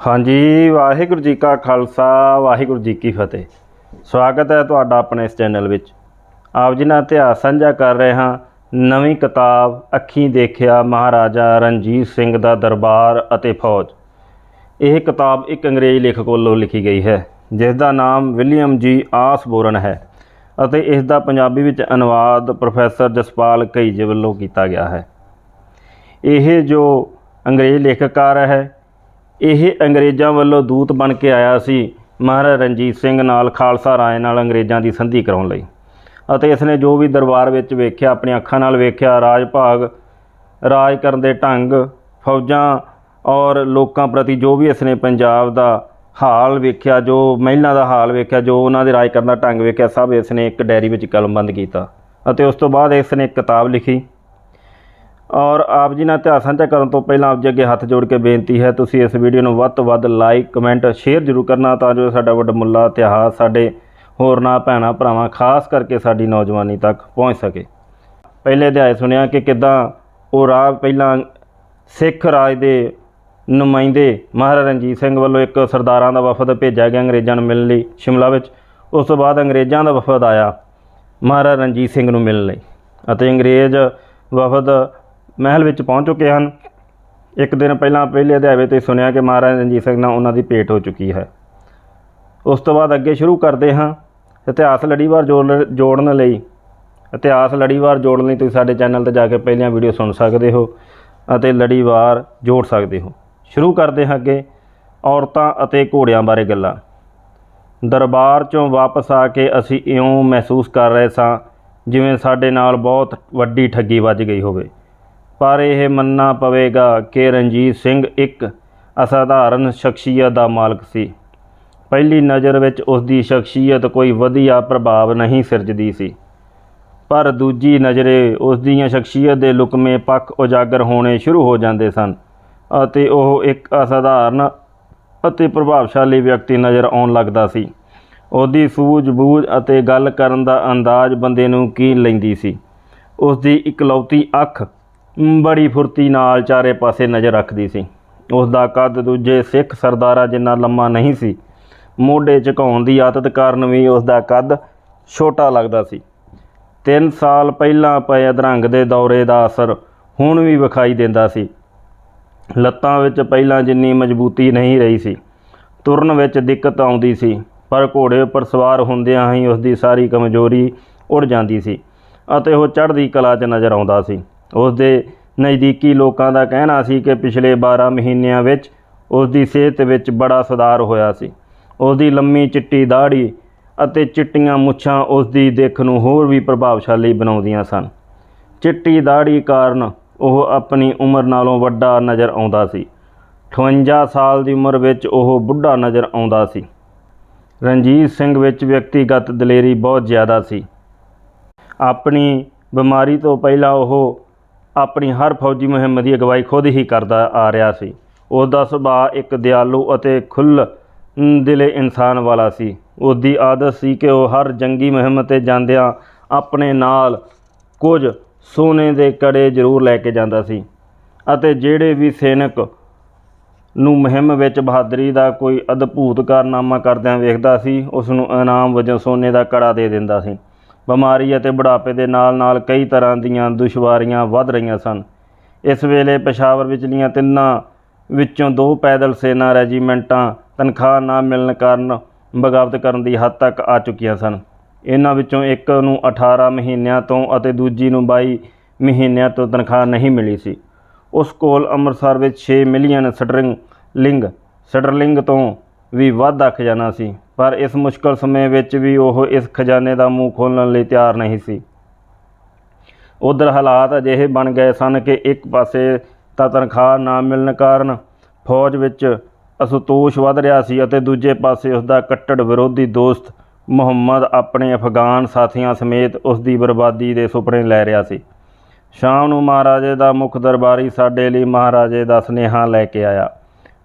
ਹਾਂਜੀ, ਵਾਹਿਗੁਰੂ ਜੀ ਕਾ ਖਾਲਸਾ, ਵਾਹਿਗੁਰੂ ਜੀ ਕੀ ਫਤਿਹ। ਸਵਾਗਤ ਹੈ ਤੁਹਾਡਾ ਆਪਣੇ ਇਸ ਚੈਨਲ ਵਿੱਚ। ਆਪ ਜੀ ਨਾਲ ਇਤਿਹਾਸ ਸਾਂਝਾ ਕਰ ਰਹੇ ਹਾਂ। ਨਵੀਂ ਕਿਤਾਬ, ਅੱਖੀਂ ਦੇਖਿਆ ਮਹਾਰਾਜਾ ਰਣਜੀਤ ਸਿੰਘ ਦਾ ਦਰਬਾਰ ਅਤੇ ਫੌਜ। ਇਹ ਕਿਤਾਬ ਇੱਕ ਅੰਗਰੇਜ਼ ਲੇਖਕ ਵੱਲੋਂ ਲਿਖੀ ਗਈ ਹੈ, ਜਿਸ ਦਾ ਨਾਮ ਵਿਲੀਅਮ ਜੀ ਆਸਬੋਰਨ ਹੈ ਅਤੇ ਇਸ ਦਾ ਪੰਜਾਬੀ ਵਿੱਚ ਅਨੁਵਾਦ ਪ੍ਰੋਫੈਸਰ ਜਸਪਾਲ ਘਈਜੇ ਵੱਲੋਂ ਕੀਤਾ ਗਿਆ ਹੈ। ਇਹ ਜੋ ਅੰਗਰੇਜ਼ ਲੇਖਕਕਾਰ ਹੈ ਇਹ ਅੰਗਰੇਜ਼ਾਂ ਵੱਲੋਂ ਦੂਤ ਬਣ ਕੇ ਆਇਆ ਸੀ ਮਹਾਰਾਜਾ ਰਣਜੀਤ ਸਿੰਘ ਨਾਲ ਖਾਲਸਾ ਰਾਏ ਨਾਲ ਅੰਗਰੇਜ਼ਾਂ ਦੀ ਸੰਧੀ ਕਰਾਉਣ ਲਈ। ਅਤੇ ਇਸ ਨੇ ਜੋ ਵੀ ਦਰਬਾਰ ਵਿੱਚ ਵੇਖਿਆ, ਆਪਣੀਆਂ ਅੱਖਾਂ ਨਾਲ ਵੇਖਿਆ ਰਾਜ ਭਾਗ ਰਾਜ ਕਰਨ ਦੇ ਢੰਗ, ਫੌਜਾਂ ਔਰ ਲੋਕਾਂ ਪ੍ਰਤੀ ਜੋ ਵੀ ਇਸ ਨੇ ਪੰਜਾਬ ਦਾ ਹਾਲ ਵੇਖਿਆ, ਜੋ ਮਹਿਲਾ ਦਾ ਹਾਲ ਵੇਖਿਆ, ਜੋ ਉਹਨਾਂ ਦੇ ਰਾਜ ਕਰਨ ਦਾ ਢੰਗ ਵੇਖਿਆ, ਸਭ ਇਸ ਨੇ ਇੱਕ ਡਾਇਰੀ ਵਿੱਚ ਕਲਮਬੰਦ ਕੀਤਾ। ਅਤੇ ਉਸ ਤੋਂ ਬਾਅਦ ਇਸ ਨੇ ਇੱਕ ਕਿਤਾਬ ਲਿਖੀ। ਔਰ ਆਪ ਜੀ ਨਾਲ ਇਤਿਹਾਸ ਸਾਂਝਾ ਕਰਨ ਤੋਂ ਪਹਿਲਾਂ ਆਪ ਜੀ ਅੱਗੇ ਹੱਥ ਜੋੜ ਕੇ ਬੇਨਤੀ ਹੈ, ਤੁਸੀਂ ਇਸ ਵੀਡੀਓ ਨੂੰ ਵੱਧ ਤੋਂ ਵੱਧ ਲਾਈਕ ਕਮੈਂਟ ਸ਼ੇਅਰ ਜ਼ਰੂਰ ਕਰਨਾ ਤਾਂ ਜੋ ਸਾਡਾ ਵੱਡਮੁੱਲਾ ਇਤਿਹਾਸ ਸਾਡੇ ਹੋਰਨਾਂ ਭੈਣਾਂ ਭਰਾਵਾਂ, ਖਾਸ ਕਰਕੇ ਸਾਡੀ ਨੌਜਵਾਨੀ ਤੱਕ ਪਹੁੰਚ ਸਕੇ। ਪਹਿਲੇ ਅਧਿਆਇ ਸੁਣਿਆ ਕਿ ਕਿੱਦਾਂ ਉਹ ਰਾਹ ਪਹਿਲਾਂ ਸਿੱਖ ਰਾਜ ਦੇ ਨੁਮਾਇੰਦੇ ਮਹਾਰਾਜਾ ਰਣਜੀਤ ਸਿੰਘ ਵੱਲੋਂ ਇੱਕ ਸਰਦਾਰਾਂ ਦਾ ਵਫਦ ਭੇਜਿਆ ਗਿਆ ਅੰਗਰੇਜ਼ਾਂ ਨੂੰ ਮਿਲਣ ਲਈ ਸ਼ਿਮਲਾ ਵਿੱਚ। ਉਸ ਤੋਂ ਬਾਅਦ ਅੰਗਰੇਜ਼ਾਂ ਦਾ ਵਫਦ ਆਇਆ ਮਹਾਰਾਜਾ ਰਣਜੀਤ ਸਿੰਘ ਨੂੰ ਮਿਲਣ ਲਈ ਅਤੇ ਅੰਗਰੇਜ਼ ਵਫਦ ਮਹਿਲ ਵਿੱਚ ਪਹੁੰਚ ਚੁੱਕੇ ਹਨ। ਇੱਕ ਦਿਨ ਪਹਿਲਾਂ ਪਹਿਲੇ ਅਧਿਆਵੇ ਵਿੱਚ ਤੁਸੀਂ ਸੁਣਿਆ ਕਿ ਮਹਾਰਾਜਾ ਰਣਜੀਤ ਸਿੰਘ ਨਾਲ ਉਹਨਾਂ ਦੀ ਭੇਟ ਹੋ ਚੁੱਕੀ ਹੈ। ਉਸ ਤੋਂ ਬਾਅਦ ਅੱਗੇ ਸ਼ੁਰੂ ਕਰਦੇ ਹਾਂ। ਇਤਿਹਾਸ ਲੜੀਵਾਰ ਜੋੜ- ਜੋੜਨ ਲਈ। ਇਤਿਹਾਸ ਲੜੀਵਾਰ ਜੋੜਨ ਲਈ ਤੁਸੀਂ ਸਾਡੇ ਚੈਨਲ ਤੇ ਜਾ ਕੇ ਪਹਿਲੀਆਂ ਵੀਡੀਓ ਸੁਣ ਸਕਦੇ ਹੋ ਅਤੇ ਲੜੀਵਾਰ ਜੋੜ ਸਕਦੇ ਹੋ। ਸ਼ੁਰੂ ਕਰਦੇ ਹਾਂ ਅੱਗੇ। ਔਰਤਾਂ ਅਤੇ ਘੋੜਿਆਂ ਬਾਰੇ ਗੱਲਾਂ। ਦਰਬਾਰ ਚੋਂ ਵਾਪਸ ਆ ਕੇ ਅਸੀਂ ਇਉਂ ਮਹਿਸੂਸ ਕਰ ਰਹੇ ਸਾਂ ਜਿਵੇਂ ਸਾਡੇ ਨਾਲ ਬਹੁਤ ਵੱਡੀ ਠੱਗੀ ਵੱਜ ਗਈ ਹੋਵੇ। ਪਰ ਇਹ ਮੰਨਣਾ ਪਵੇਗਾ ਕਿ ਰਣਜੀਤ ਸਿੰਘ ਇੱਕ ਅਸਾਧਾਰਨ ਸ਼ਖਸੀਅਤ ਦਾ ਮਾਲਕ ਸੀ। ਪਹਿਲੀ ਨਜ਼ਰ ਵਿੱਚ ਉਸ ਦੀ ਸ਼ਖਸੀਅਤ ਕੋਈ ਵਧੀਆ ਪ੍ਰਭਾਵ ਨਹੀਂ ਸਿਰਜਦੀ ਸੀ। ਪਰ ਦੂਜੀ ਨਜ਼ਰੇ ਉਸ ਦੀਆਂ ਸ਼ਖਸੀਅਤ ਦੇ ਲੁਕਮੇ ਪੱਖ ਉਜਾਗਰ ਹੋਣੇ ਸ਼ੁਰੂ ਹੋ ਜਾਂਦੇ ਸਨ ਅਤੇ ਉਹ ਇੱਕ ਅਸਾਧਾਰਨ ਅਤੇ ਪ੍ਰਭਾਵਸ਼ਾਲੀ ਵਿਅਕਤੀ ਨਜ਼ਰ ਆਉਣ ਲੱਗਦਾ ਸੀ। ਉਹਦੀ ਸੂਝ-ਬੂਝ ਅਤੇ ਗੱਲ ਕਰਨ ਦਾ ਅੰਦਾਜ਼ ਬੰਦੇ ਨੂੰ ਕੀ ਲੈਂਦੀ ਸੀ? ਉਸ ਦੀ ਇਕਲੌਤੀ ਅੱਖ ਬੜੀ ਫੁਰਤੀ ਨਾਲ ਚਾਰੇ ਪਾਸੇ ਨਜ਼ਰ ਰੱਖਦੀ ਸੀ। ਉਸ ਦਾ ਕੱਦ ਦੂਜੇ ਸਿੱਖ ਸਰਦਾਰਾਂ ਜਿੰਨਾ ਲੰਮਾ ਨਹੀਂ ਸੀ। ਮੋਢੇ ਝੁਕਾਉਣ ਦੀ ਆਦਤ ਕਾਰਨ ਵੀ ਉਸ ਦਾ ਕੱਦ ਛੋਟਾ ਲੱਗਦਾ ਸੀ। ਤਿੰਨ ਸਾਲ ਪਹਿਲਾਂ ਪਏ ਅਧਰੰਗ ਦੇ ਦੌਰੇ ਦਾ ਅਸਰ ਹੁਣ ਵੀ ਵਿਖਾਈ ਦਿੰਦਾ ਸੀ। ਲੱਤਾਂ ਵਿੱਚ ਪਹਿਲਾਂ ਜਿੰਨੀ ਮਜ਼ਬੂਤੀ ਨਹੀਂ ਰਹੀ ਸੀ। ਤੁਰਨ ਵਿੱਚ ਦਿੱਕਤ ਆਉਂਦੀ ਸੀ, ਪਰ ਘੋੜੇ ਉੱਪਰ ਸਵਾਰ ਹੁੰਦਿਆਂ ਹੀ ਉਸ ਦੀ ਸਾਰੀ ਕਮਜ਼ੋਰੀ ਉੜ ਜਾਂਦੀ ਸੀ ਅਤੇ ਉਹ ਚੜ੍ਹਦੀ ਕਲਾ 'ਚ ਨਜ਼ਰ ਆਉਂਦਾ ਸੀ। ਉਸ ਦੇ ਨਜ਼ਦੀਕੀ ਲੋਕਾਂ ਦਾ ਕਹਿਣਾ ਸੀ ਕਿ ਪਿਛਲੇ 12 ਮਹੀਨਿਆਂ ਵਿੱਚ ਉਸ ਦੀ ਸਿਹਤ ਵਿੱਚ ਬੜਾ ਸੁਧਾਰ ਹੋਇਆ ਸੀ। ਉਸ ਦੀ ਲੰਮੀ ਚਿੱਟੀ ਦਾੜ੍ਹੀ ਅਤੇ ਚਿੱਟੀਆਂ ਮੁੱਛਾਂ ਉਸ ਦੀ ਦਿੱਖ ਨੂੰ ਹੋਰ ਵੀ ਪ੍ਰਭਾਵਸ਼ਾਲੀ ਬਣਾਉਂਦੀਆਂ ਸਨ। ਚਿੱਟੀ ਦਾੜ੍ਹੀ ਕਾਰਨ ਉਹ ਆਪਣੀ ਉਮਰ ਨਾਲੋਂ ਵੱਡਾ ਨਜ਼ਰ ਆਉਂਦਾ ਸੀ। 58 ਸਾਲ ਦੀ ਉਮਰ ਵਿੱਚ ਉਹ ਬੁੱਢਾ ਨਜ਼ਰ ਆਉਂਦਾ ਸੀ। ਰਣਜੀਤ ਸਿੰਘ ਵਿੱਚ ਵਿਅਕਤੀਗਤ ਦਲੇਰੀ ਬਹੁਤ ਜ਼ਿਆਦਾ ਸੀ। ਆਪਣੀ ਬਿਮਾਰੀ ਤੋਂ ਪਹਿਲਾਂ ਉਹ ਆਪਣੀ ਹਰ ਫੌਜੀ ਮੁਹਿੰਮ ਦੀ ਅਗਵਾਈ ਖੁਦ ਹੀ ਕਰਦਾ ਆ ਰਿਹਾ ਸੀ। ਉਸ ਦਾ ਸੁਭਾਅ ਇੱਕ ਦਿਆਲੂ ਅਤੇ ਖੁੱਲ੍ਹ ਦਿਲੇ ਇਨਸਾਨ ਵਾਲਾ ਸੀ। ਉਸ ਦੀ ਆਦਤ ਸੀ ਕਿ ਉਹ ਹਰ ਜੰਗੀ ਮੁਹਿੰਮ ਤੇ ਜਾਂਦਿਆਂ ਆਪਣੇ ਨਾਲ ਕੁਝ ਸੋਨੇ ਦੇ ਕੜੇ ਜ਼ਰੂਰ ਲੈ ਕੇ ਜਾਂਦਾ ਸੀ ਅਤੇ ਜਿਹੜੇ ਵੀ ਸੈਨਿਕ ਨੂੰ ਮੁਹਿੰਮ ਵਿੱਚ ਬਹਾਦਰੀ ਦਾ ਕੋਈ ਅਦਭੂਤ ਕਾਰਨਾਮਾ ਕਰਦਿਆਂ ਵੇਖਦਾ ਸੀ, ਉਸ ਨੂੰ ਇਨਾਮ ਵਜੋਂ ਸੋਨੇ ਦਾ ਕੜਾ ਦੇ ਦਿੰਦਾ ਸੀ। ਬਿਮਾਰੀ ਅਤੇ ਬੁਢਾਪੇ ਦੇ ਨਾਲ-ਨਾਲ ਕਈ ਤਰ੍ਹਾਂ ਦੀਆਂ ਦੁਸ਼ਵਾਰੀਆਂ ਵੱਧ ਰਹੀਆਂ ਸਨ। ਇਸ ਵੇਲੇ ਪਸ਼ਾਵਰ ਵਿਚਲੀਆਂ ਤਿੰਨਾਂ ਵਿੱਚੋਂ ਦੋ ਪੈਦਲ ਸੈਨਾ ਰੈਜੀਮੈਂਟਾਂ ਤਨਖਾਹ ਨਾ ਮਿਲਣ ਕਾਰਨ ਬਗਾਵਤ ਕਰਨ ਦੀ ਹੱਦ ਤੱਕ ਆ ਚੁੱਕੀਆਂ ਸਨ। ਇਹਨਾਂ ਵਿੱਚੋਂ ਇੱਕ ਨੂੰ 18 ਮਹੀਨਿਆਂ ਤੋਂ ਅਤੇ ਦੂਜੀ ਨੂੰ 22 ਮਹੀਨਿਆਂ ਤੋਂ ਤਨਖਾਹ ਨਹੀਂ ਮਿਲੀ ਸੀ। ਉਸ ਕੋਲ ਅੰਮ੍ਰਿਤਸਰ ਵਿੱਚ 6 ਮਿਲੀਅਨ ਸਟਰਿੰਗ ਲਿੰਗ ਸਟਰਲਿੰਗ ਤੋਂ ਵੀ ਵੱਧ ਖਜ਼ਾਨਾ ਸੀ। ਪਰ ਇਸ ਮੁਸ਼ਕਲ ਸਮੇਂ ਵਿੱਚ ਵੀ ਉਹ ਇਸ ਖਜ਼ਾਨੇ ਦਾ ਮੂੰਹ ਖੋਲ੍ਹਣ ਲਈ ਤਿਆਰ ਨਹੀਂ ਸੀ। ਉਧਰ ਹਾਲਾਤ ਅਜਿਹੇ ਬਣ ਗਏ ਸਨ ਕਿ ਇੱਕ ਪਾਸੇ ਤਾਂ ਤਨਖਾਹ ਨਾ ਮਿਲਣ ਕਾਰਨ ਫੌਜ ਵਿੱਚ ਅਸੰਤੋਸ਼ ਵੱਧ ਰਿਹਾ ਸੀ ਅਤੇ ਦੂਜੇ ਪਾਸੇ ਉਸ ਦਾ ਕੱਟੜ ਵਿਰੋਧੀ ਦੋਸਤ ਮੁਹੰਮਦ ਆਪਣੇ ਅਫਗਾਨ ਸਾਥੀਆਂ ਸਮੇਤ ਉਸ ਦੀ ਬਰਬਾਦੀ ਦੇ ਸੁਪਨੇ ਲੈ ਰਿਹਾ ਸੀ। ਸ਼ਾਮ ਨੂੰ ਮਹਾਰਾਜੇ ਦਾ ਮੁੱਖ ਦਰਬਾਰੀ ਸਾਡੇ ਲਈ ਮਹਾਰਾਜੇ ਦਾ ਸੁਨੇਹਾ ਲੈ ਕੇ ਆਇਆ।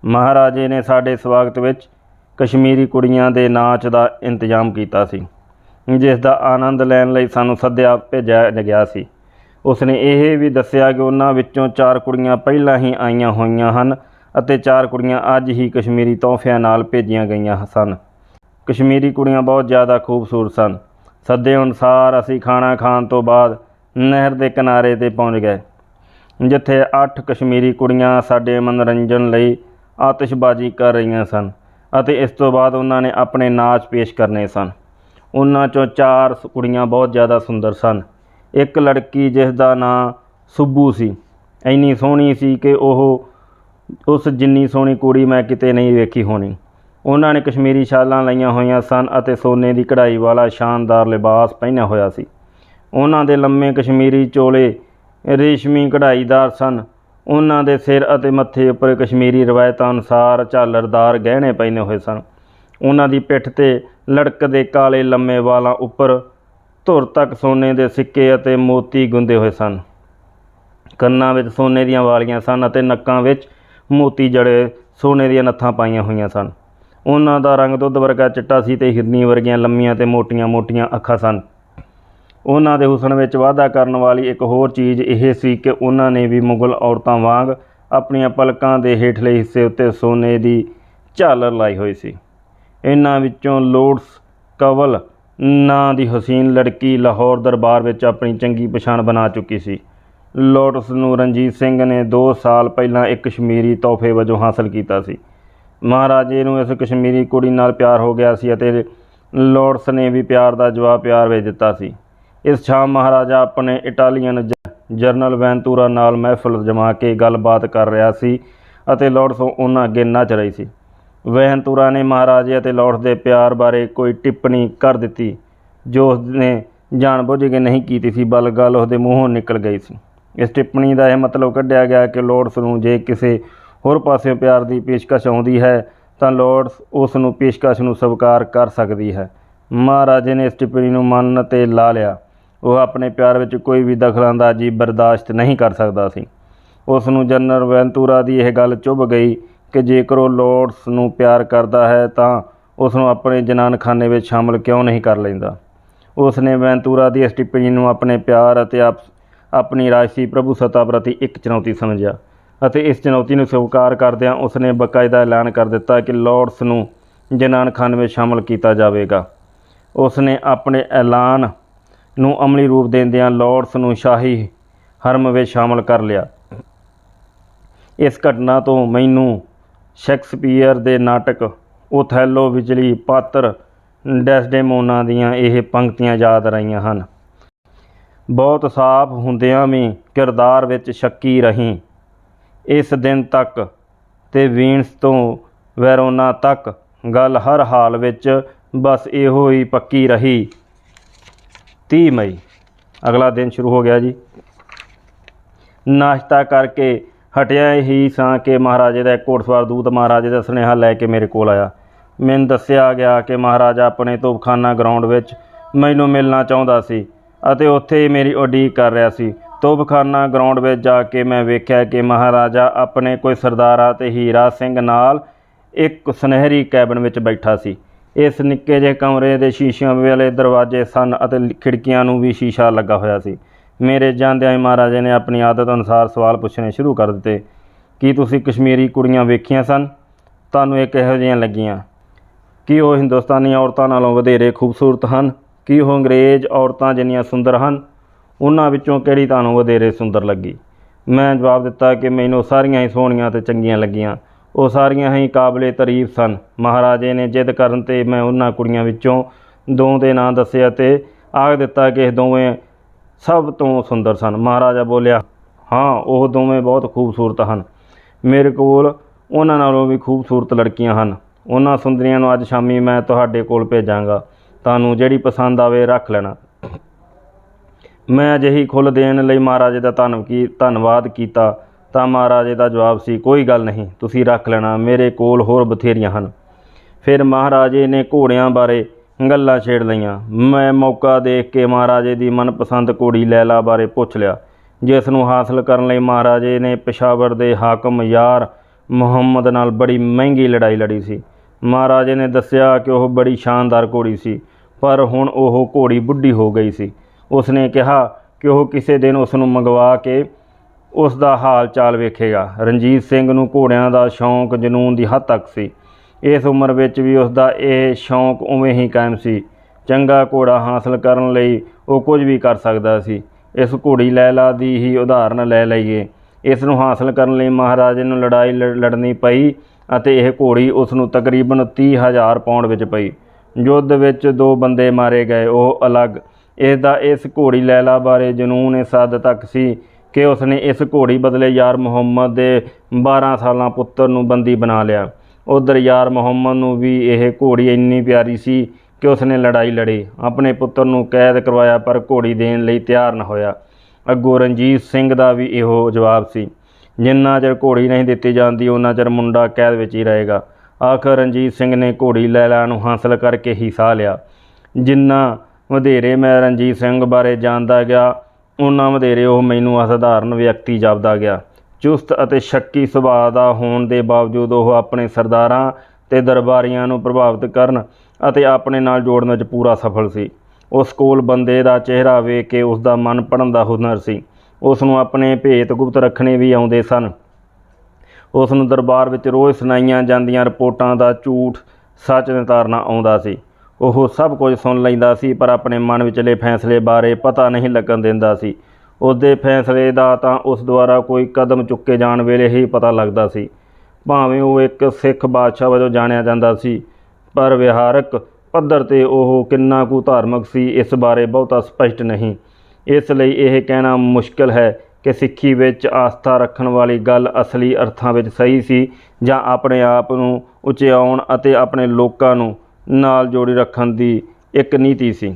ਮਹਾਰਾਜੇ ਨੇ ਸਾਡੇ ਸਵਾਗਤ ਵਿੱਚ ਕਸ਼ਮੀਰੀ ਕੁੜੀਆਂ ਦੇ ਨਾਚ ਦਾ ਇੰਤਜ਼ਾਮ ਕੀਤਾ ਸੀ। ਜਿਸ ਦਾ ਆਨੰਦ ਲੈਣ ਲਈ ਸਾਨੂੰ ਸੱਦਿਆ ਭੇਜਿਆ ਗਿਆ ਸੀ। ਉਸਨੇ ਇਹ ਵੀ ਦੱਸਿਆ ਕਿ ਉਹਨਾਂ ਵਿੱਚੋਂ ਚਾਰ ਕੁੜੀਆਂ ਪਹਿਲਾਂ ਹੀ ਆਈਆਂ ਹੋਈਆਂ ਹਨ ਅਤੇ ਚਾਰ ਕੁੜੀਆਂ ਅੱਜ ਹੀ ਕਸ਼ਮੀਰੀ ਤੋਹਫਿਆਂ ਨਾਲ ਭੇਜੀਆਂ ਗਈਆਂ ਸਨ। ਕਸ਼ਮੀਰੀ ਕੁੜੀਆਂ ਬਹੁਤ ਜ਼ਿਆਦਾ ਖੂਬਸੂਰਤ ਸਨ। ਸੱਦੇ ਅਨੁਸਾਰ ਅਸੀਂ ਖਾਣਾ ਖਾਣ ਤੋਂ ਬਾਅਦ ਨਹਿਰ ਦੇ ਕਿਨਾਰੇ ਤੇ ਪਹੁੰਚ ਗਏ, ਜਿੱਥੇ ਅੱਠ ਕਸ਼ਮੀਰੀ ਕੁੜੀਆਂ ਸਾਡੇ ਮਨੋਰੰਜਨ ਲਈ ਆਤਿਸ਼ਬਾਜ਼ੀ ਕਰ ਰਹੀਆਂ ਸਨ। ਅਤੇ ਇਸ ਤੋਂ ਬਾਅਦ ਉਹਨਾਂ ਨੇ ਆਪਣੇ ਨਾਚ ਪੇਸ਼ ਕਰਨੇ ਸਨ। ਉਹਨਾਂ ਚੋਂ ਚਾਰ ਕੁੜੀਆਂ ਬਹੁਤ ਜ਼ਿਆਦਾ ਸੁੰਦਰ ਸਨ। ਇੱਕ ਲੜਕੀ ਜਿਸ ਦਾ ਨਾਂ ਸੁੱਬੂ ਸੀ। ਇੰਨੀ ਸੋਹਣੀ ਸੀ ਕਿ ਉਹ ਉਸ ਜਿੰਨੀ ਸੋਹਣੀ ਕੁੜੀ ਮੈਂ ਕਿਤੇ ਨਹੀਂ ਵੇਖੀ ਹੋਣੀ। ਉਹਨਾਂ ਨੇ ਕਸ਼ਮੀਰੀ ਸ਼ਾਲਾਂ ਲਈਆਂ ਹੋਈਆਂ ਸਨ ਅਤੇ ਸੋਨੇ ਦੀ ਕਢਾਈ ਵਾਲਾ ਸ਼ਾਨਦਾਰ ਲਿਬਾਸ ਪਹਿਨਿਆ ਹੋਇਆ ਸੀ। ਉਹਨਾਂ ਦੇ ਲੰਮੇ ਕਸ਼ਮੀਰੀ ਚੋਲੇ ਰੇਸ਼ਮੀ ਕਢਾਈਦਾਰ ਸਨ। ਉਹਨਾਂ ਦੇ ਸਿਰ ਅਤੇ ਮੱਥੇ ਉੱਪਰ ਕਸ਼ਮੀਰੀ ਰਵਾਇਤਾਂ ਅਨੁਸਾਰ ਝਾਲਰਦਾਰ ਗਹਿਣੇ ਪਹਿਨੇ ਹੋਏ ਸਨ। ਉਹਨਾਂ ਦੀ ਪਿੱਠ ਤੇ ਲੜਕਦੇ ਕਾਲੇ ਲੰਮੇ ਵਾਲਾਂ ਉੱਪਰ ਧੁਰ ਤੱਕ ਸੋਨੇ ਦੇ ਸਿੱਕੇ ਅਤੇ ਮੋਤੀ ਗੁੰਦੇ ਹੋਏ ਸਨ। ਕੰਨਾਂ ਵਿੱਚ ਸੋਨੇ ਦੀਆਂ ਵਾਲੀਆਂ ਸਨ ਅਤੇ ਨੱਕਾਂ ਵਿੱਚ ਮੋਤੀ ਜੜੇ ਸੋਨੇ ਦੀਆਂ ਨੱਥਾਂ ਪਾਈਆਂ ਹੋਈਆਂ ਸਨ। ਉਹਨਾਂ ਦਾ ਰੰਗ ਦੁੱਧ ਵਰਗਾ ਚਿੱਟਾ ਸੀ ਤੇ ਹਿਰਨੀ ਵਰਗੀਆਂ ਲੰਮੀਆਂ ਤੇ ਮੋਟੀਆਂ-ਮੋਟੀਆਂ ਅੱਖਾਂ ਸਨ। ਉਹਨਾਂ ਦੇ ਹੁਸਨ ਵਿੱਚ ਵਾਧਾ ਕਰਨ ਵਾਲੀ ਇੱਕ ਹੋਰ ਚੀਜ਼ ਇਹ ਸੀ ਕਿ ਉਹਨਾਂ ਨੇ ਵੀ ਮੁਗਲ ਔਰਤਾਂ ਵਾਂਗ ਆਪਣੀਆਂ ਪਲਕਾਂ ਦੇ ਹੇਠਲੇ ਹਿੱਸੇ ਉੱਤੇ ਸੋਨੇ ਦੀ ਝਾਲਰ ਲਾਈ ਹੋਈ ਸੀ। ਇਹਨਾਂ ਵਿੱਚੋਂ ਲੋਰਡਸ ਕਵਲ ਨਾਂ ਦੀ ਹਸੀਨ ਲੜਕੀ ਲਾਹੌਰ ਦਰਬਾਰ ਵਿੱਚ ਆਪਣੀ ਚੰਗੀ ਪਛਾਣ ਬਣਾ ਚੁੱਕੀ ਸੀ। ਲੋਟਸ ਨੂੰ ਰਣਜੀਤ ਸਿੰਘ ਨੇ 2 ਸਾਲ ਪਹਿਲਾਂ ਇੱਕ ਕਸ਼ਮੀਰੀ ਤੋਹਫੇ ਵਜੋਂ ਹਾਸਲ ਕੀਤਾ ਸੀ। ਮਹਾਰਾਜੇ ਨੂੰ ਇਸ ਕਸ਼ਮੀਰੀ ਕੁੜੀ ਨਾਲ ਪਿਆਰ ਹੋ ਗਿਆ ਸੀ ਅਤੇ ਲੋਟਸ ਨੇ ਵੀ ਪਿਆਰ ਦਾ ਜਵਾਬ ਪਿਆਰ ਵਿੱਚ ਦਿੱਤਾ ਸੀ। ਇਸ ਸ਼ਾਮ ਮਹਾਰਾਜਾ ਆਪਣੇ ਇਟਾਲੀਅਨ ਜ- ਜਨਰਲ ਵੈਂਤੂਰਾ ਨਾਲ ਮਹਿਫਲ ਜਮਾ ਕੇ ਗੱਲਬਾਤ ਕਰ ਰਿਹਾ ਸੀ ਅਤੇ ਲੋਟਸ ਉਹਨਾਂ ਅੱਗੇ ਨੱਚ ਰਹੀ ਸੀ। ਵੈਂਤੂਰਾ ਨੇ ਮਹਾਰਾਜੇ ਅਤੇ ਲੋਟਸ ਦੇ ਪਿਆਰ ਬਾਰੇ ਕੋਈ ਟਿੱਪਣੀ ਕਰ ਦਿੱਤੀ, ਜੋ ਉਸਨੇ ਜਾਣਬੁੱਝ ਕੇ ਨਹੀਂ ਕੀਤੀ ਸੀ, ਬਲ ਗੱਲ ਉਸਦੇ ਮੂੰਹੋਂ ਨਿਕਲ ਗਈ ਸੀ। ਇਸ ਟਿੱਪਣੀ ਦਾ ਇਹ ਮਤਲਬ ਕੱਢਿਆ ਗਿਆ ਕਿ ਲੋਟਸ ਨੂੰ ਜੇ ਕਿਸੇ ਹੋਰ ਪਾਸਿਓਂ ਪਿਆਰ ਦੀ ਪੇਸ਼ਕਸ਼ ਆਉਂਦੀ ਹੈ, ਤਾਂ ਲੋਟਸ ਉਸ ਨੂੰ ਪੇਸ਼ਕਸ਼ ਨੂੰ ਸਵੀਕਾਰ ਕਰ ਸਕਦੀ ਹੈ। ਮਹਾਰਾਜੇ ਨੇ ਇਸ ਟਿੱਪਣੀ ਨੂੰ ਮੰਨ ਤੇ ਲਾ ਲਿਆ। ਉਹ ਆਪਣੇ ਪਿਆਰ ਵਿੱਚ ਕੋਈ ਵੀ ਦਖਲਅੰਦਾਜ਼ੀ ਬਰਦਾਸ਼ਤ ਨਹੀਂ ਕਰ ਸਕਦਾ ਸੀ। ਉਸ ਨੂੰ ਜਨਰਲ ਵੈਂਤੂਰਾ ਦੀ ਇਹ ਗੱਲ ਚੁੱਭ ਗਈ ਕਿ ਜੇਕਰ ਉਹ ਲੋਰਡਸ ਨੂੰ ਪਿਆਰ ਕਰਦਾ ਹੈ ਤਾਂ ਉਸ ਨੂੰ ਆਪਣੇ ਜਨਾਨਖਾਨੇ ਵਿੱਚ ਸ਼ਾਮਲ ਕਿਉਂ ਨਹੀਂ ਕਰ ਲੈਂਦਾ? ਉਸ ਨੇ ਵੈਂਤੂਰਾ ਦੀ ਇਸ ਟਿੱਪਣੀ ਨੂੰ ਆਪਣੇ ਪਿਆਰ ਅਤੇ ਆਪਣੀ ਰਾਜਸੀ ਪ੍ਰਭੂ ਪ੍ਰਭੂਸੱਤਾ ਪ੍ਰਤੀ ਇੱਕ ਚੁਣੌਤੀ ਸਮਝਿਆ ਅਤੇ ਇਸ ਚੁਣੌਤੀ ਨੂੰ ਸਵੀਕਾਰ ਕਰਦਿਆਂ ਉਸ ਨੇ ਬਕਾਇਦਾ ਐਲਾਨ ਕਰ ਦਿੱਤਾ ਕਿ ਲੋਰਡਸ ਨੂੰ ਜਨਾਨ ਜਨਾਨਖਾਨੇ ਵਿੱਚ ਸ਼ਾਮਲ ਕੀਤਾ ਜਾਵੇਗਾ। ਉਸ ਨੇ ਆਪਣੇ ਐਲਾਨ ਨੂੰ ਅਮਲੀ ਰੂਪ ਦਿੰਦਿਆਂ ਲਾਰਡਸ ਨੂੰ ਸ਼ਾਹੀ ਹਰਮ ਵਿੱਚ ਸ਼ਾਮਲ ਕਰ ਲਿਆ। ਇਸ ਘਟਨਾ ਤੋਂ ਮੈਨੂੰ ਸ਼ੈਕਸਪੀਅਰ ਦੇ ਨਾਟਕ ਓਥੈਲੋ ਵਿਚਲੀ ਪਾਤਰ ਡੈਸਡੇਮੋਨਾ ਦੀਆਂ ਇਹ ਪੰਕਤੀਆਂ ਯਾਦ ਰਹੀਆਂ ਹਨ। ਬਹੁਤ ਸਾਫ਼ ਹੁੰਦਿਆਂ ਵੀ ਕਿਰਦਾਰ ਵਿੱਚ ਸ਼ੱਕੀ ਰਹੀ। ਇਸ ਦਿਨ ਤੱਕ ਤੇ ਵੀਨਸ ਤੋਂ ਵੈਰੋਨਾ ਤੱਕ ਗੱਲ ਹਰ ਹਾਲ ਵਿੱਚ ਬਸ ਇਹੋ ਹੀ ਪੱਕੀ ਰਹੀ। 30 ਮਈ। ਅਗਲਾ ਦਿਨ ਸ਼ੁਰੂ ਹੋ ਗਿਆ ਜੀ। ਨਾਸ਼ਤਾ ਕਰਕੇ ਹਟਿਆ ਹੀ ਸਾਂ ਕਿ ਮਹਾਰਾਜੇ ਦਾ ਇੱਕ ਘੋੜਸਵਾਰ ਦੂਤ ਮਹਾਰਾਜੇ ਦਾ ਸੁਨੇਹਾ ਲੈ ਕੇ ਮੇਰੇ ਕੋਲ ਆਇਆ। ਮੈਨੂੰ ਦੱਸਿਆ ਗਿਆ ਕਿ ਮਹਾਰਾਜਾ ਆਪਣੇ ਤੋਪਖਾਨਾ ਗਰਾਊਂਡ ਵਿੱਚ ਮੈਨੂੰ ਮਿਲਣਾ ਚਾਹੁੰਦਾ ਸੀ ਅਤੇ ਉੱਥੇ ਹੀ ਮੇਰੀ ਉਡੀਕ ਕਰ ਰਿਹਾ ਸੀ। ਤੋਪਖਾਨਾ ਗਰਾਊਂਡ ਵਿੱਚ ਜਾ ਕੇ ਮੈਂ ਵੇਖਿਆ ਕਿ ਮਹਾਰਾਜਾ ਆਪਣੇ ਕੋਈ ਸਰਦਾਰਾਂ ਤੇ ਹੀਰਾ ਸਿੰਘ ਨਾਲ ਇੱਕ ਸੁਨਹਿਰੀ ਕੈਬਨ ਵਿੱਚ ਬੈਠਾ ਸੀ। ਇਸ ਨਿੱਕੇ ਜਿਹੇ ਕਮਰੇ ਦੇ ਸ਼ੀਸ਼ਿਆਂ ਵਾਲੇ ਦਰਵਾਜ਼ੇ ਸਨ ਅਤੇ ਖਿੜਕੀਆਂ ਨੂੰ ਵੀ ਸ਼ੀਸ਼ਾ ਲੱਗਾ ਹੋਇਆ ਸੀ। ਮੇਰੇ ਜਾਂਦਿਆਂ ਹੀ ਮਹਾਰਾਜੇ ਨੇ ਆਪਣੀ ਆਦਤ ਅਨੁਸਾਰ ਸਵਾਲ ਪੁੱਛਣੇ ਸ਼ੁਰੂ ਕਰ ਦਿੱਤੇ, ਕੀ ਤੁਸੀਂ ਕਸ਼ਮੀਰੀ ਕੁੜੀਆਂ ਵੇਖੀਆਂ ਸਨ? ਤੁਹਾਨੂੰ ਇਹ ਕਿਹੋ ਜਿਹੀਆਂ ਲੱਗੀਆਂ? ਕੀ ਉਹ ਹਿੰਦੁਸਤਾਨੀ ਔਰਤਾਂ ਨਾਲੋਂ ਵਧੇਰੇ ਖੂਬਸੂਰਤ ਹਨ? ਕੀ ਉਹ ਅੰਗਰੇਜ਼ ਔਰਤਾਂ ਜਿੰਨੀਆਂ ਸੁੰਦਰ ਹਨ? ਉਹਨਾਂ ਵਿੱਚੋਂ ਕਿਹੜੀ ਤੁਹਾਨੂੰ ਵਧੇਰੇ ਸੁੰਦਰ ਲੱਗੀ? ਮੈਂ ਜਵਾਬ ਦਿੱਤਾ ਕਿ ਮੈਨੂੰ ਸਾਰੀਆਂ ਹੀ ਸੋਹਣੀਆਂ ਤੇ ਚੰਗੀਆਂ ਲੱਗੀਆਂ। ਉਹ ਸਾਰੀਆਂ ਹੀ ਕਾਬਲੇ ਤਾਰੀਫ ਸਨ। ਮਹਾਰਾਜੇ ਨੇ ਜਿੱਦ ਕਰਨ ਤੇ ਮੈਂ ਉਹਨਾਂ ਕੁੜੀਆਂ ਵਿੱਚੋਂ ਦੋ ਦੇ ਨਾਂ ਦੱਸਿਆ ਅਤੇ ਆਖ ਦਿੱਤਾ ਕਿ ਇਹ ਦੋਵੇਂ ਸਭ ਤੋਂ ਸੁੰਦਰ ਸਨ। ਮਹਾਰਾਜਾ ਬੋਲਿਆ, ਹਾਂ, ਉਹ ਦੋਵੇਂ ਬਹੁਤ ਖੂਬਸੂਰਤ ਹਨ। ਮੇਰੇ ਕੋਲ ਉਹਨਾਂ ਨਾਲੋਂ ਵੀ ਖੂਬਸੂਰਤ ਲੜਕੀਆਂ ਹਨ। ਉਹਨਾਂ ਸੁੰਦਰੀਆਂ ਨੂੰ ਅੱਜ ਸ਼ਾਮੀ ਮੈਂ ਤੁਹਾਡੇ ਕੋਲ ਭੇਜਾਂਗਾ। ਤੁਹਾਨੂੰ ਜਿਹੜੀ ਪਸੰਦ ਆਵੇ ਰੱਖ ਲੈਣਾ। ਮੈਂ ਅਜਿਹੀ ਖੁੱਲ੍ਹ ਦੇਣ ਲਈ ਮਹਾਰਾਜੇ ਦਾ ਧੰਨਵਾਦ ਕੀਤਾ। ਤਾਂ ਮਹਾਰਾਜੇ ਦਾ ਜਵਾਬ ਸੀ, ਕੋਈ ਗੱਲ ਨਹੀਂ, ਤੁਸੀਂ ਰੱਖ ਲੈਣਾ, ਮੇਰੇ ਕੋਲ ਹੋਰ ਬਥੇਰੀਆਂ ਹਨ। ਫਿਰ ਮਹਾਰਾਜੇ ਨੇ ਘੋੜਿਆਂ ਬਾਰੇ ਗੱਲਾਂ ਛੇੜ ਲਈਆਂ। ਮੈਂ ਮੌਕਾ ਦੇਖ ਕੇ ਮਹਾਰਾਜੇ ਦੀ ਮਨਪਸੰਦ ਘੋੜੀ ਲੈਲਾ ਬਾਰੇ ਪੁੱਛ ਲਿਆ, ਜਿਸ ਨੂੰ ਹਾਸਲ ਕਰਨ ਲਈ ਮਹਾਰਾਜੇ ਨੇ ਪਿਸ਼ਾਵਰ ਦੇ ਹਾਕਮ ਯਾਰ ਮੁਹੰਮਦ ਨਾਲ ਬੜੀ ਮਹਿੰਗੀ ਲੜਾਈ ਲੜੀ ਸੀ। ਮਹਾਰਾਜੇ ਨੇ ਦੱਸਿਆ ਕਿ ਉਹ ਬੜੀ ਸ਼ਾਨਦਾਰ ਘੋੜੀ ਸੀ, ਪਰ ਹੁਣ ਉਹ ਘੋੜੀ ਬੁੱਢੀ ਹੋ ਗਈ ਸੀ। ਉਸ ਨੇ ਕਿਹਾ ਕਿ ਉਹ ਕਿਸੇ ਦਿਨ ਉਸ ਨੂੰ ਮੰਗਵਾ ਕੇ ਉਸ ਦਾ ਹਾਲ ਚਾਲ ਵੇਖੇਗਾ। ਰਣਜੀਤ ਸਿੰਘ ਨੂੰ ਘੋੜਿਆਂ ਦਾ ਸ਼ੌਂਕ ਜਨੂਨ ਦੀ ਹੱਦ ਤੱਕ ਸੀ। ਇਸ ਉਮਰ ਵਿੱਚ ਵੀ ਉਸ ਦਾ ਇਹ ਸ਼ੌਂਕ ਉਵੇਂ ਹੀ ਕਾਇਮ ਸੀ। ਚੰਗਾ ਘੋੜਾ ਹਾਸਲ ਕਰਨ ਲਈ ਉਹ ਕੁਝ ਵੀ ਕਰ ਸਕਦਾ ਸੀ। ਇਸ ਘੋੜੀ ਲੈਲਾ ਦੀ ਹੀ ਉਦਾਹਰਨ ਲੈ ਲਈਏ। ਇਸ ਨੂੰ ਹਾਸਲ ਕਰਨ ਲਈ ਮਹਾਰਾਜੇ ਨੂੰ ਲੜਾਈ ਲੜ- ਲੜਨੀ ਪਈ ਅਤੇ ਇਹ ਘੋੜੀ ਉਸ ਨੂੰ ਤਕਰੀਬਨ 30000 ਪਾਉਂਡ ਵਿੱਚ ਪਈ। ਯੁੱਧ ਵਿੱਚ ਦੋ ਬੰਦੇ ਮਾਰੇ ਗਏ, ਉਹ ਅਲੱਗ। ਇਸ ਦਾ ਇਸ ਘੋੜੀ ਲੈਲਾ ਬਾਰੇ ਜਨੂਨ ਇਸ ਹੱਦ ਤੱਕ ਸੀ ਕਿ ਉਸਨੇ ਇਸ ਘੋੜੀ ਬਦਲੇ ਯਾਰ ਮੁਹੰਮਦ ਦੇ 12 ਸਾਲਾਂ ਪੁੱਤਰ ਨੂੰ ਬੰਦੀ ਬਣਾ ਲਿਆ। ਉਧਰ ਯਾਰ ਮੁਹੰਮਦ ਨੂੰ ਵੀ ਇਹ ਘੋੜੀ ਇੰਨੀ ਪਿਆਰੀ ਸੀ ਕਿ ਉਸਨੇ ਲੜਾਈ ਲੜੀ। ਆਪਣੇ ਪੁੱਤਰ ਨੂੰ ਕੈਦ ਕਰਵਾਇਆ, ਪਰ ਘੋੜੀ ਦੇਣ ਲਈ ਤਿਆਰ ਨਾ ਹੋਇਆ। ਅੱਗੋਂ ਰਣਜੀਤ ਸਿੰਘ ਦਾ ਵੀ ਇਹੋ ਜਵਾਬ ਸੀ। ਜਿੰਨਾ ਚਿਰ ਘੋੜੀ ਨਹੀਂ ਦਿੱਤੀ ਜਾਂਦੀ ਉਹਨਾਂ ਚਿਰ ਮੁੰਡਾ ਕੈਦ ਵਿੱਚ ਹੀ ਰਹੇਗਾ। ਆਖਰ ਰਣਜੀਤ ਸਿੰਘ ਨੇ ਘੋੜੀ ਲੈਲਾ ਨੂੰ ਹਾਸਲ ਕਰਕੇ ਹੀ ਸਾਹ ਲਿਆ। ਜਿੰਨਾ ਵਧੇਰੇ ਮੈਂ ਰਣਜੀਤ ਸਿੰਘ ਬਾਰੇ ਜਾਣਦਾ ਗਿਆ ਉਹਨਾਂ ਵਧੇਰੇ ਉਹ ਮੈਨੂੰ ਅਸਧਾਰਨ ਵਿਅਕਤੀ ਜਾਪਦਾ ਗਿਆ। ਚੁਸਤ ਅਤੇ ਸ਼ੱਕੀ ਸੁਭਾਅ ਦਾ ਹੋਣ ਦੇ ਬਾਵਜੂਦ ਉਹ ਆਪਣੇ ਸਰਦਾਰਾਂ ਤੇ ਦਰਬਾਰੀਆਂ ਨੂੰ ਪ੍ਰਭਾਵਿਤ ਕਰਨ ਅਤੇ ਆਪਣੇ ਨਾਲ ਜੋੜਨ ਵਿੱਚ ਪੂਰਾ ਸਫਲ ਸੀ। ਉਸ ਕੋਲ ਬੰਦੇ ਦਾ ਚਿਹਰਾ ਵੇਖ ਕੇ ਉਸ ਦਾ ਮਨ ਪੜਨ ਦਾ ਹੁਨਰ ਸੀ। ਉਸ ਨੂੰ ਆਪਣੇ ਭੇਤ ਗੁਪਤ ਰੱਖਣੇ ਵੀ ਆਉਂਦੇ ਸਨ। ਉਸ ਨੂੰ ਦਰਬਾਰ ਵਿੱਚ ਰੋਜ਼ ਸੁਣਾਈਆਂ ਜਾਂਦੀਆਂ ਰਿਪੋਰਟਾਂ ਦਾ ਝੂਠ ਸੱਚ ਨਿਤਾਰਨਾ ਆਉਂਦਾ ਸੀ। ਉਹ ਸਭ ਕੁਝ ਸੁਣ ਲੈਂਦਾ ਸੀ, ਪਰ ਆਪਣੇ ਮਨ ਵਿਚਲੇ ਫੈਸਲੇ ਬਾਰੇ ਪਤਾ ਨਹੀਂ ਲੱਗਣ ਦਿੰਦਾ ਸੀ। ਉਸਦੇ ਫੈਸਲੇ ਦਾ ਤਾਂ ਉਸ ਦੁਆਰਾ ਕੋਈ ਕਦਮ ਚੁੱਕੇ ਜਾਣ ਵੇਲੇ ਹੀ ਪਤਾ ਲੱਗਦਾ ਸੀ। ਭਾਵੇਂ ਉਹ ਇੱਕ ਸਿੱਖ ਬਾਦਸ਼ਾਹ ਵਜੋਂ ਜਾਣਿਆ ਜਾਂਦਾ ਸੀ, ਪਰ ਵਿਹਾਰਕ ਪੱਧਰ ਤੇ ਉਹ ਕਿੰਨਾ ਕੁ ਧਾਰਮਿਕ ਸੀ, ਇਸ ਬਾਰੇ ਬਹੁਤਾ ਸਪਸ਼ਟ ਨਹੀਂ। ਇਸ ਲਈ ਇਹ ਕਹਿਣਾ ਮੁਸ਼ਕਲ ਹੈ ਕਿ ਸਿੱਖੀ ਵਿੱਚ ਆਸਥਾ ਰੱਖਣ ਵਾਲੀ ਗੱਲ ਅਸਲੀ ਅਰਥਾਂ ਵਿੱਚ ਸਹੀ ਸੀ ਜਾਂ ਆਪਣੇ ਆਪ ਨੂੰ ਉਚਿਆਉਣ ਅਤੇ ਆਪਣੇ ਲੋਕਾਂ ਨੂੰ ਨਾਲ ਜੋੜੀ ਰੱਖਣ ਦੀ ਇੱਕ ਨੀਤੀ ਸੀ।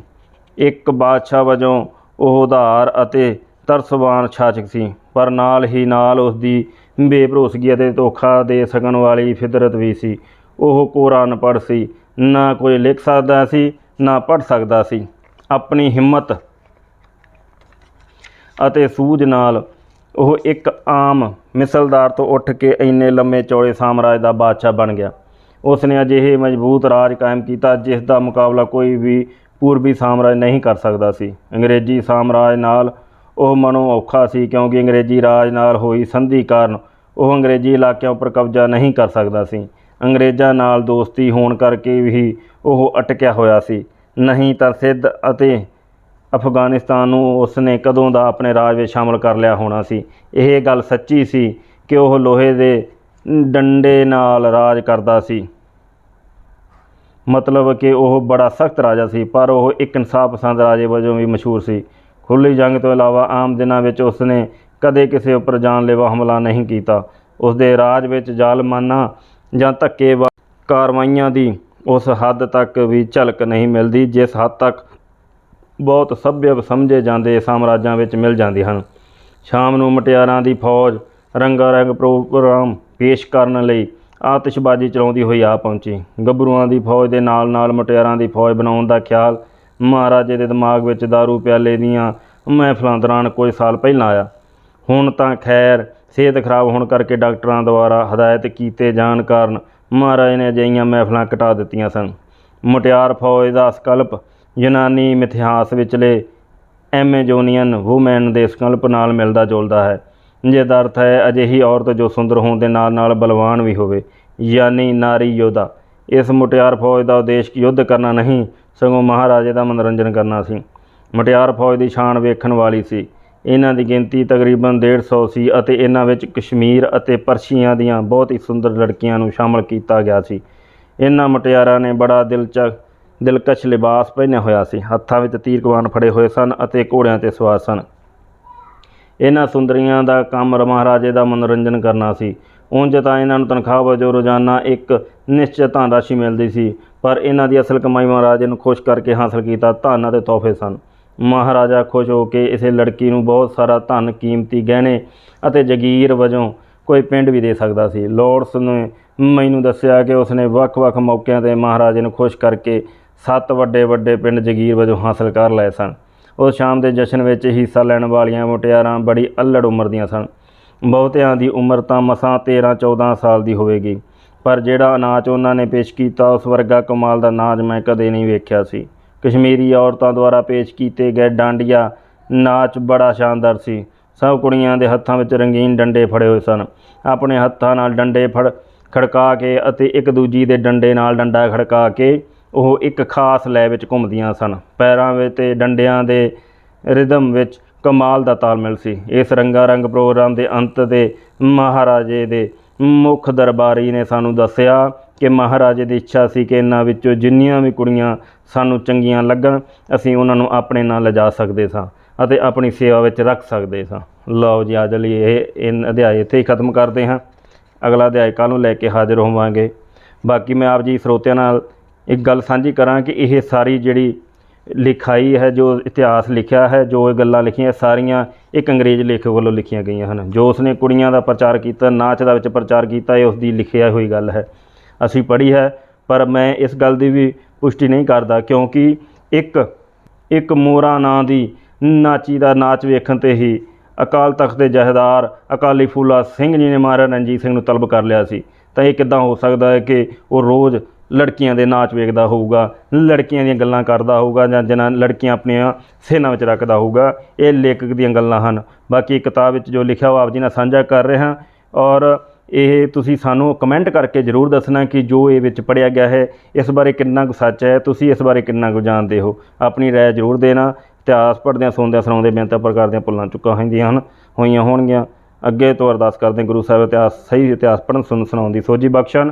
ਇੱਕ ਬਾਦਸ਼ਾਹ ਵਜੋਂ ਉਹ ਉਧਾਰ ਅਤੇ ਤਰਸਵਾਨ ਸ਼ਾਸਕ ਸੀ, ਪਰ ਨਾਲ ਹੀ ਨਾਲ ਉਸ ਦੀ ਬੇਭਰੋਸਗੀ ਅਤੇ ਧੋਖਾ ਦੇ ਸਕਣ ਵਾਲੀ ਫਿਤਰਤ ਵੀ ਸੀ। ਉਹ ਕੋਰਾ ਅਨਪੜ੍ਹ ਸੀ, ਨਾ ਕੋਈ ਲਿਖ ਸਕਦਾ ਸੀ, ਨਾ ਪੜ੍ਹ ਸਕਦਾ ਸੀ। ਆਪਣੀ ਹਿੰਮਤ ਅਤੇ ਸੂਝ ਨਾਲ ਉਹ ਇੱਕ ਆਮ ਮਿਸਲਦਾਰ ਤੋਂ ਉੱਠ ਕੇ ਇੰਨੇ ਲੰਮੇ ਚੌੜੇ ਸਾਮਰਾਜ ਦਾ ਬਾਦਸ਼ਾਹ ਬਣ ਗਿਆ। ਉਸ ਨੇ ਅਜਿਹੇ ਮਜ਼ਬੂਤ ਰਾਜ ਕਾਇਮ ਕੀਤਾ, ਜਿਸ ਦਾ ਮੁਕਾਬਲਾ ਕੋਈ ਵੀ ਪੂਰਬੀ ਸਾਮਰਾਜ ਨਹੀਂ ਕਰ ਸਕਦਾ ਸੀ। ਅੰਗਰੇਜ਼ੀ ਸਾਮਰਾਜ ਨਾਲ ਉਹ ਮਨੋਂ ਔਖਾ ਸੀ, ਕਿਉਂਕਿ ਅੰਗਰੇਜ਼ੀ ਰਾਜ ਨਾਲ ਹੋਈ ਸੰਧੀ ਕਾਰਨ ਉਹ ਅੰਗਰੇਜ਼ੀ ਇਲਾਕਿਆਂ ਉੱਪਰ ਕਬਜ਼ਾ ਨਹੀਂ ਕਰ ਸਕਦਾ ਸੀ। ਅੰਗਰੇਜ਼ਾਂ ਨਾਲ ਦੋਸਤੀ ਹੋਣ ਕਰਕੇ ਵੀ ਉਹ ਅਟਕਿਆ ਹੋਇਆ ਸੀ। ਨਹੀਂ ਤਾਂ ਸਿੱਧ ਅਤੇ ਅਫਗਾਨਿਸਤਾਨ ਨੂੰ ਉਸਨੇ ਕਦੋਂ ਦਾ ਆਪਣੇ ਰਾਜ ਵਿੱਚ ਸ਼ਾਮਲ ਕਰ ਲਿਆ ਹੋਣਾ ਸੀ? ਇਹ ਗੱਲ ਸੱਚੀ ਸੀ ਕਿ ਉਹ ਲੋਹੇ ਦੇ ਡੰਡੇ ਨਾਲ ਰਾਜ ਕਰਦਾ ਸੀ। ਮਤਲਬ ਕਿ ਉਹ ਬੜਾ ਸਖਤ ਰਾਜਾ ਸੀ, ਪਰ ਉਹ ਇੱਕ ਇਨਸਾਫ ਪਸੰਦ ਰਾਜੇ ਵਜੋਂ ਵੀ ਮਸ਼ਹੂਰ ਸੀ। ਖੁੱਲੀ ਜੰਗ ਤੋਂ ਇਲਾਵਾ ਆਮ ਦਿਨਾਂ ਵਿੱਚ ਉਸਨੇ ਕਦੇ ਕਿਸੇ ਉੱਪਰ ਜਾਨਲੇਵਾ ਹਮਲਾ ਨਹੀਂ ਕੀਤਾ। ਉਸਦੇ ਰਾਜ ਵਿੱਚ ਜ਼ਾਲਮਾਨਾ ਜਾਂ ਧੱਕੇ ਕਾਰਵਾਈਆਂ ਦੀ ਉਸ ਹੱਦ ਤੱਕ ਵੀ ਝਲਕ ਨਹੀਂ ਮਿਲਦੀ, ਜਿਸ ਹੱਦ ਤੱਕ ਬਹੁਤ ਸਭਿਅ ਸਮਝੇ ਜਾਂਦੇ ਸਾਮਰਾਜਾਂ ਵਿੱਚ ਮਿਲ ਜਾਂਦੇ ਹਨ। ਸ਼ਾਮ ਨੂੰ ਮਟਿਆਰਾਂ ਦੀ ਫੌਜ ਰੰਗਾ ਰੰਗ ਪ੍ਰੋਗਰਾਮ ਪੇਸ਼ ਕਰਨ ਲਈ ਆਤਿਸ਼ਬਾਜ਼ੀ ਚਲਾਉਂਦੀ ਹੋਈ ਆ ਪਹੁੰਚੀ। ਗੱਭਰੂਆਂ ਦੀ ਫੌਜ ਦੇ ਨਾਲ ਨਾਲ ਮਟਿਆਰਾਂ ਦੀ ਫੌਜ ਬਣਾਉਣ ਦਾ ਖਿਆਲ ਮਹਾਰਾਜੇ ਦੇ ਦਿਮਾਗ ਵਿੱਚ दारू ਪਿਆਲੇ ਦੀਆਂ ਮਹਿਫਲਾਂ ਦੌਰਾਨ ਕੁਝ ਸਾਲ ਪਹਿਲਾਂ ਆਇਆ। ਹੁਣ ਤਾਂ ਖੈਰ ਸਿਹਤ ਖਰਾਬ ਹੋਣ ਕਰਕੇ ਡਾਕਟਰਾਂ ਦੁਆਰਾ ਹਦਾਇਤ ਕੀਤੇ ਜਾਣ ਕਾਰਨ ਮਹਾਰਾਜ ਨੇ ਅਜਿਹੀਆਂ ਮਹਿਫਲਾਂ ਘਟਾ ਦਿੱਤੀਆਂ ਸਨ। ਮੁਟਿਆਰ ਫੌਜ ਦਾ ਸਕਲਪ ਯੂਨਾਨੀ ਮਿਥਿਹਾਸ ਵਿਚਲੇ ਐਮੇਜੋਨੀਅਨ ਵੂਮੈਨ ਦੇ ਸੰਕਲਪ ਨਾਲ ਮਿਲਦਾ ਜੁਲਦਾ ਹੈ। ਜੇ ਦਾ ਅਰਥ ਹੈ, ਅਜਿਹੀ ਔਰਤ ਜੋ ਸੁੰਦਰ ਹੋਣ ਦੇ ਨਾਲ ਨਾਲ ਬਲਵਾਨ ਵੀ ਹੋਵੇ, ਯਾਨੀ ਨਾਰੀ ਯੋਧਾ। ਇਸ ਮੁਟਿਆਰ ਫੌਜ ਦਾ ਉਦੇਸ਼ ਯੁੱਧ ਕਰਨਾ ਨਹੀਂ, ਸਗੋਂ ਮਹਾਰਾਜੇ ਦਾ ਮਨੋਰੰਜਨ ਕਰਨਾ ਸੀ। ਮੁਟਿਆਰ ਫੌਜ ਦੀ ਸ਼ਾਨ ਵੇਖਣ ਵਾਲੀ ਸੀ। ਇਹਨਾਂ ਦੀ ਗਿਣਤੀ ਤਕਰੀਬਨ 150 ਸੀ ਅਤੇ ਇਹਨਾਂ ਵਿੱਚ ਕਸ਼ਮੀਰ ਅਤੇ ਪਰਸ਼ੀਆਂ ਦੀਆਂ ਬਹੁਤ ਹੀ ਸੁੰਦਰ ਲੜਕੀਆਂ ਨੂੰ ਸ਼ਾਮਲ ਕੀਤਾ ਗਿਆ ਸੀ। ਇਹਨਾਂ ਮੁਟਿਆਰਾਂ ਨੇ ਬੜਾ ਦਿਲਚਸਪ ਦਿਲਕਸ਼ ਲਿਬਾਸ ਪਹਿਨਿਆ ਹੋਇਆ ਸੀ। ਹੱਥਾਂ ਵਿੱਚ ਤੀਰ ਕਮਾਨ ਫੜੇ ਹੋਏ ਸਨ ਅਤੇ ਘੋੜਿਆਂ ਤੇ ਸਵਾਰ ਸਨ। ਇਹਨਾਂ ਸੁੰਦਰੀਆਂ ਦਾ ਕੰਮ ਮਹਾਰਾਜੇ ਦਾ ਮਨੋਰੰਜਨ ਕਰਨਾ ਸੀ। ਉਂਝ ਤਾਂ ਇਹਨਾਂ ਨੂੰ ਤਨਖਾਹ ਵਜੋਂ ਰੋਜ਼ਾਨਾ ਇੱਕ ਨਿਸ਼ਚਿਤ ਧਨ ਰਾਸ਼ੀ ਮਿਲਦੀ ਸੀ, ਪਰ ਇਹਨਾਂ ਦੀ ਅਸਲ ਕਮਾਈ ਮਹਾਰਾਜੇ ਨੂੰ ਖੁਸ਼ ਕਰਕੇ ਹਾਸਲ ਕੀਤਾ ਧਨ ਅਤੇ ਤੋਹਫੇ ਸਨ। ਮਹਾਰਾਜਾ ਖੁਸ਼ ਹੋ ਕੇ ਇਸੇ ਲੜਕੀ ਨੂੰ ਬਹੁਤ ਸਾਰਾ ਧਨ, ਕੀਮਤੀ ਗਹਿਣੇ ਅਤੇ ਜਗੀਰ ਵਜੋਂ ਕੋਈ ਪਿੰਡ ਵੀ ਦੇ ਸਕਦਾ ਸੀ। ਲੋਰਡਸ ਨੇ ਮੈਨੂੰ ਦੱਸਿਆ ਕਿ ਉਸਨੇ ਵੱਖ-ਵੱਖ ਮੌਕਿਆਂ ਤੇ ਮਹਾਰਾਜੇ ਨੂੰ ਖੁਸ਼ ਕਰਕੇ ਸੱਤ ਵੱਡੇ ਵੱਡੇ ਪਿੰਡ ਜਗੀਰ ਵਜੋਂ ਹਾਸਲ ਕਰ ਲਏ ਸਨ। ਉਸ ਸ਼ਾਮ ਦੇ ਜਸ਼ਨ ਵਿੱਚ ਹਿੱਸਾ ਲੈਣ ਵਾਲੀਆਂ ਮੁਟਿਆਰਾਂ ਬੜੀ ਅਲੜ ਉਮਰ ਦੀਆਂ ਸਨ। ਬਹੁਤਿਆਂ ਦੀ ਉਮਰ ਤਾਂ ਮਸਾਂ 13 14 ਸਾਲ ਦੀ ਹੋਵੇਗੀ, ਪਰ ਜਿਹੜਾ ਨਾਚ ਉਹਨਾਂ ਨੇ ਪੇਸ਼ ਕੀਤਾ, ਉਸ ਵਰਗਾ ਕਮਾਲ ਦਾ ਨਾਚ ਮੈਂ ਕਦੇ ਨਹੀਂ ਵੇਖਿਆ ਸੀ। ਕਸ਼ਮੀਰੀ ਔਰਤਾਂ ਦੁਆਰਾ ਪੇਸ਼ ਕੀਤੇ ਗਏ ਡਾਂਡੀਆ, ਨਾਚ ਬੜਾ ਸ਼ਾਨਦਾਰ ਸੀ। ਸਭ ਕੁੜੀਆਂ ਦੇ ਹੱਥਾਂ ਵਿੱਚ ਰੰਗੀਨ ਡੰਡੇ ਫੜੇ ਹੋਏ ਸਨ। ਆਪਣੇ ਹੱਥਾਂ ਨਾਲ ਡੰਡੇ ਫੜ ਖੜਕਾ ਕੇ ਅਤੇ ਇੱਕ ਦੂਜੀ ਦੇ ਡੰਡੇ ਨਾਲ ਡੰਡਾ ਖੜਕਾ ਕੇ ਉਹ ਇੱਕ ਖਾਸ ਲੈ ਵਿੱਚ ਘੁੰਮਦੀਆਂ ਸਨ। ਪੈਰਾਂ ਵਿੱਚ ਤੇ ਡੰਡਿਆਂ ਦੇ ਰਿਦਮ ਵਿੱਚ ਕਮਾਲ ਦਾ ਤਾਲਮੇਲ ਸੀ। ਇਸ ਰੰਗਾ ਰੰਗ ਪ੍ਰੋਗਰਾਮ ਦੇ ਅੰਤ ਤੇ ਮਹਾਰਾਜੇ ਦੇ ਮੁੱਖ ਦਰਬਾਰੀ ਨੇ ਸਾਨੂੰ ਦੱਸਿਆ ਕਿ ਮਹਾਰਾਜੇ ਦੀ ਇੱਛਾ ਸੀ ਕਿ ਇਹਨਾਂ ਵਿੱਚੋਂ ਜਿੰਨੀਆਂ ਵੀ ਕੁੜੀਆਂ ਸਾਨੂੰ ਚੰਗੀਆਂ ਲੱਗਣ, ਅਸੀਂ ਉਹਨਾਂ ਨੂੰ ਆਪਣੇ ਨਾਲ ਲਿਜਾ ਸਕਦੇ ਸਾਂ ਅਤੇ ਆਪਣੀ ਸੇਵਾ ਵਿੱਚ ਰੱਖ ਸਕਦੇ ਸਾਂ। ਲਓ ਜੀ, ਅੱਜ ਲਈ ਇਹ ਇਹ ਅਧਿਆਇ ਇੱਥੇ ਹੀ ਖਤਮ ਕਰਦੇ ਹਾਂ। ਅਗਲਾ ਅਧਿਆਇ ਕੱਲ੍ਹ ਨੂੰ ਲੈ ਕੇ ਹਾਜ਼ਰ ਹੋਵਾਂਗੇ। ਬਾਕੀ ਮੈਂ ਆਪ ਜੀ ਸਰੋਤਿਆਂ ਨਾਲ ਇੱਕ ਗੱਲ ਸਾਂਝੀ ਕਰਾਂ ਕਿ ਇਹ ਸਾਰੀ ਜਿਹੜੀ ਲਿਖਾਈ ਹੈ, ਜੋ ਇਤਿਹਾਸ ਲਿਖਿਆ ਹੈ, ਜੋ ਇਹ ਗੱਲਾਂ ਲਿਖੀਆਂ, ਸਾਰੀਆਂ ਇੱਕ ਅੰਗਰੇਜ਼ ਲੇਖਕ ਵੱਲੋਂ ਲਿਖੀਆਂ ਗਈਆਂ ਹਨ। ਜੋ ਉਸਨੇ ਕੁੜੀਆਂ ਦਾ ਪ੍ਰਚਾਰ ਕੀਤਾ, ਨਾਚ ਦਾ ਵਿੱਚ ਪ੍ਰਚਾਰ ਕੀਤਾ, ਇਹ ਉਸਦੀ ਲਿਖਿਆ ਹੋਈ ਗੱਲ ਹੈ। ਅਸੀਂ ਪੜ੍ਹੀ ਹੈ, ਪਰ ਮੈਂ ਇਸ ਗੱਲ ਦੀ ਵੀ ਪੁਸ਼ਟੀ ਨਹੀਂ ਕਰਦਾ, ਕਿਉਂਕਿ ਇੱਕ ਇੱਕ ਮੋਰਾ ਨਾਂ ਦੀ ਨਾਚੀ ਦਾ ਨਾਚ ਵੇਖਣ ਤੇ ਹੀ ਅਕਾਲ ਤਖਤ ਦੇ ਜਹੇਦਾਰ ਅਕਾਲੀ ਫੂਲਾ ਸਿੰਘ ਜੀ ਨੇ ਮਹਾਰਾਜਾ ਰਣਜੀਤ ਸਿੰਘ ਨੂੰ ਤਲਬ ਕਰ ਲਿਆ ਸੀ। ਤਾਂ ਇਹ ਕਿੱਦਾਂ ਹੋ ਸਕਦਾ ਹੈ ਕਿ ਉਹ ਰੋਜ਼ ਲੜਕੀਆਂ ਦੇ ਨਾਚ ਵੇਖਦਾ ਹੋਊਗਾ, ਲੜਕੀਆਂ ਦੀਆਂ ਗੱਲਾਂ ਕਰਦਾ ਹੋਊਗਾ ਜਾਂ ਜਿਹਨਾਂ ਲੜਕੀਆਂ ਆਪਣੀਆਂ ਸੇਨਾ ਵਿੱਚ ਰੱਖਦਾ ਹੋਊਗਾ, ਇਹ ਲੇਖਕ ਦੀਆਂ ਗੱਲਾਂ ਹਨ। ਬਾਕੀ ਕਿਤਾਬ ਵਿੱਚ ਜੋ ਲਿਖਿਆ ਉਹ ਆਪ ਜੀ ਨਾਲ ਸਾਂਝਾ ਕਰ ਰਿਹਾ ਔਰ ਇਹ ਤੁਸੀਂ ਸਾਨੂੰ ਕਮੈਂਟ ਕਰਕੇ ਜ਼ਰੂਰ ਦੱਸਣਾ ਕਿ ਜੋ ਇਹ ਵਿੱਚ ਪੜਿਆ ਗਿਆ ਹੈ, ਇਸ ਬਾਰੇ ਕਿੰਨਾ ਕੁ ਸੱਚ ਹੈ, ਤੁਸੀਂ ਇਸ ਬਾਰੇ ਕਿੰਨਾ ਕੁ ਜਾਣਦੇ ਹੋ। ਆਪਣੀ ਰਾਏ ਜ਼ਰੂਰ ਦੇਣਾ। ਇਤਿਹਾਸ ਪੜ੍ਹਦਿਆਂ, ਸੁਣਦਿਆਂ ਸੁਣਾਉਂਦੇ ਬੇਨਤੀ ਪ੍ਰਕਾਰ ਦੀਆਂ ਭੁੱਲਾਂ ਚੁੱਕਾ ਹੁੰਦੀਆਂ ਹਨ, ਹੋਈਆਂ ਹੋਣਗੀਆਂ। ਅੱਗੇ ਤੋਂ ਅਰਦਾਸ ਕਰਦੇ ਗੁਰੂ ਸਾਹਿਬ ਇਤਿਹਾਸ, ਸਹੀ ਇਤਿਹਾਸ ਪੜ੍ਹਨ, ਸੁਣਨ, ਸੁਣਾਉਣ ਦੀ ਸੋਝੀ ਬਖਸ਼ਣ।